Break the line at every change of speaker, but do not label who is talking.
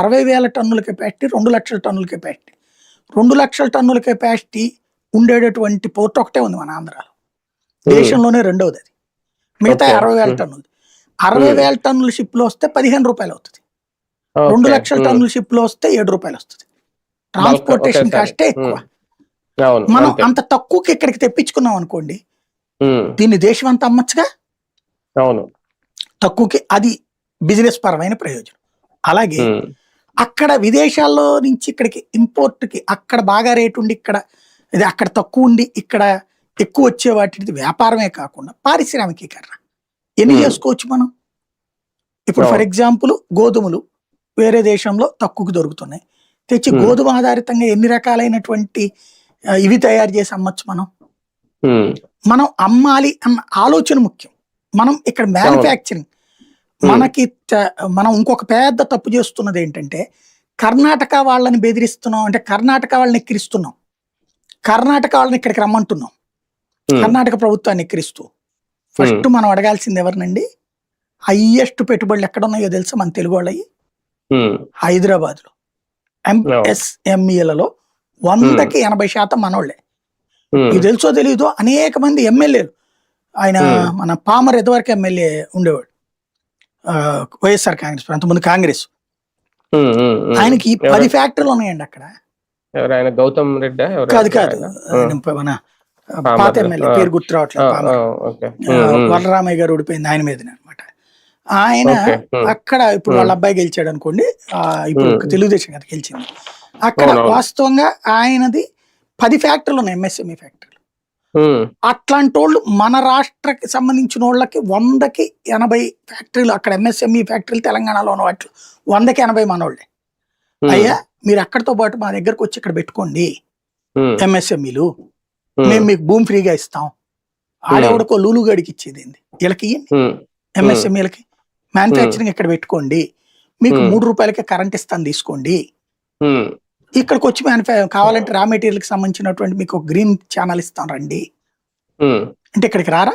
అరవై వేల టన్నుల కెపాసిటీ రెండు లక్షల టన్నుల కెపాసిటీ రెండు లక్షల టన్నుల కెపాసిటీ ఉండేటటువంటి పోర్ట్ ఒకటే ఉంది మన ఆంధ్రాలో దేశంలోనే రెండవది అది మిగతా. అరవై వేల. టన్నులు అరవై. వేల టన్నుల షిప్లో వస్తే పదిహేను రూపాయలు అవుతుంది రెండు. లక్షల. టన్నుల షిప్లో వస్తే ఏడు రూపాయలు వస్తుంది ట్రాన్స్పోర్టేషన్. కాస్టే ఎక్కువ మనం
అంతే.
తక్కువకి ఇక్కడికి తెప్పించుకున్నాం అనుకోండి. దీన్ని దేశం అంతా అమ్మచ్చుగా
అవును
తక్కువకి అది బిజినెస్ పరమైన ప్రయోజనం అలాగే. అక్కడ విదేశాల్లో నుంచి ఇక్కడికి ఇంపోర్ట్కి అక్కడ బాగా రేటు ఉండి ఇక్కడ ఇది అక్కడ తక్కువ ఉండి ఇక్కడ ఎక్కువ వచ్చే వాటిది వ్యాపారమే కాకుండా పారిశ్రామికీకరణ ఎన్ని. చేసుకోవచ్చు మనం ఇప్పుడు ఫర్. ఎగ్జాంపుల్ గోధుమలు వేరే దేశంలో తక్కువకి దొరుకుతున్నాయి తెచ్చి. గోధుమ ఆధారితంగా ఎన్ని రకాలైనటువంటి ఇవి తయారు చేసి అమ్మచ్చు మనం. మనం అమ్మాలి అన్న ఆలోచన ముఖ్యం మనం ఇక్కడ మ్యానుఫ్యాక్చరింగ్ మనకి మనం ఇంకొక పెద్ద తప్పు చేస్తున్నది ఏంటంటే కర్ణాటక వాళ్ళని బెదిరిస్తున్నాం అంటే కర్ణాటక వాళ్ళని ఎక్కిరిస్తున్నాం. కర్ణాటక వాళ్ళని ఇక్కడికి రమ్మంటున్నాం. కర్ణాటక ప్రభుత్వాన్ని ఎక్కిరిస్తూ. ఫస్ట్ మనం అడగాల్సింది ఎవరినండి? హయ్యెస్ట్ పెట్టుబడులు ఎక్కడ ఉన్నాయో తెలుసా మన తెలుగు వాళ్ళవి. హైదరాబాద్లో ఎంఎస్ఎంఈలలో వందకి ఎనభై శాతం మనోళ్ళే
ఉమ్.
మీకు తెలుసో తెలీదో అనేక మంది ఎమ్మెల్యేలు. ఆయన. మన పామర్ ఎదువరకు ఎమ్మెల్యే ఉండేవాడు. వైఎస్ఆర్ కాంగ్రెస్ అంతకుముందు కాంగ్రెస్. ఆయనకి? పది ఫ్యాక్టరీలు ఉన్నాయండి అక్కడ
గౌతమ్ రెడ్డి
కాదు కాదు మన. పాత ఎమ్మెల్యే. పేరు గుర్తు రావట్లేదు. వరరామయ్య గారు ఓడిపోయింది ఆయన మీదనే అనమాట ఆయన. అక్కడ ఇప్పుడు వాళ్ళ అబ్బాయి గెలిచాడు అనుకోండి ఇప్పుడు. తెలుగుదేశం కదా గెలిచింది అక్కడ. వాస్తవంగా ఆయనది పది ఫ్యాక్టరీలు ఉన్నాయి ఎంఎస్ఎంఈ ఫ్యాక్టరీలు
ఉమ్.
అట్లాంటి వాళ్ళు మన రాష్ట్రకి సంబంధించిన వాళ్ళకి వందకి ఎనభై ఫ్యాక్టరీలు అక్కడ ఎంఎస్ఎంఈ ఫ్యాక్టరీలు తెలంగాణలో ఉన్న వాటిలో వందకి ఎనభై మనోళ్ళే. అయ్యా మీరు అక్కడితో పాటు మా దగ్గరకు వచ్చి ఇక్కడ పెట్టుకోండి. ఎంఎస్ఎంఈలు. మేము మీకు భూమి ఫ్రీగా ఇస్తాం. ఆడెవడికో లూలు గడికి ఇచ్చేది వీళ్ళకి. ఎంఎస్ఎంఈలకి. మ్యానుఫ్యాక్చరింగ్ ఇక్కడ పెట్టుకోండి. మీకు. మూడు రూపాయలకే కరెంట్ ఇస్తాను తీసుకోండి. ఇక్కడికి వచ్చి మ్యానుఫ్యా కావాలంటే రా మెటీరియల్కి సంబంధించినటువంటి మీకు గ్రీన్ ఛానల్ ఇస్తాం రండి. అంటే ఇక్కడికి రారా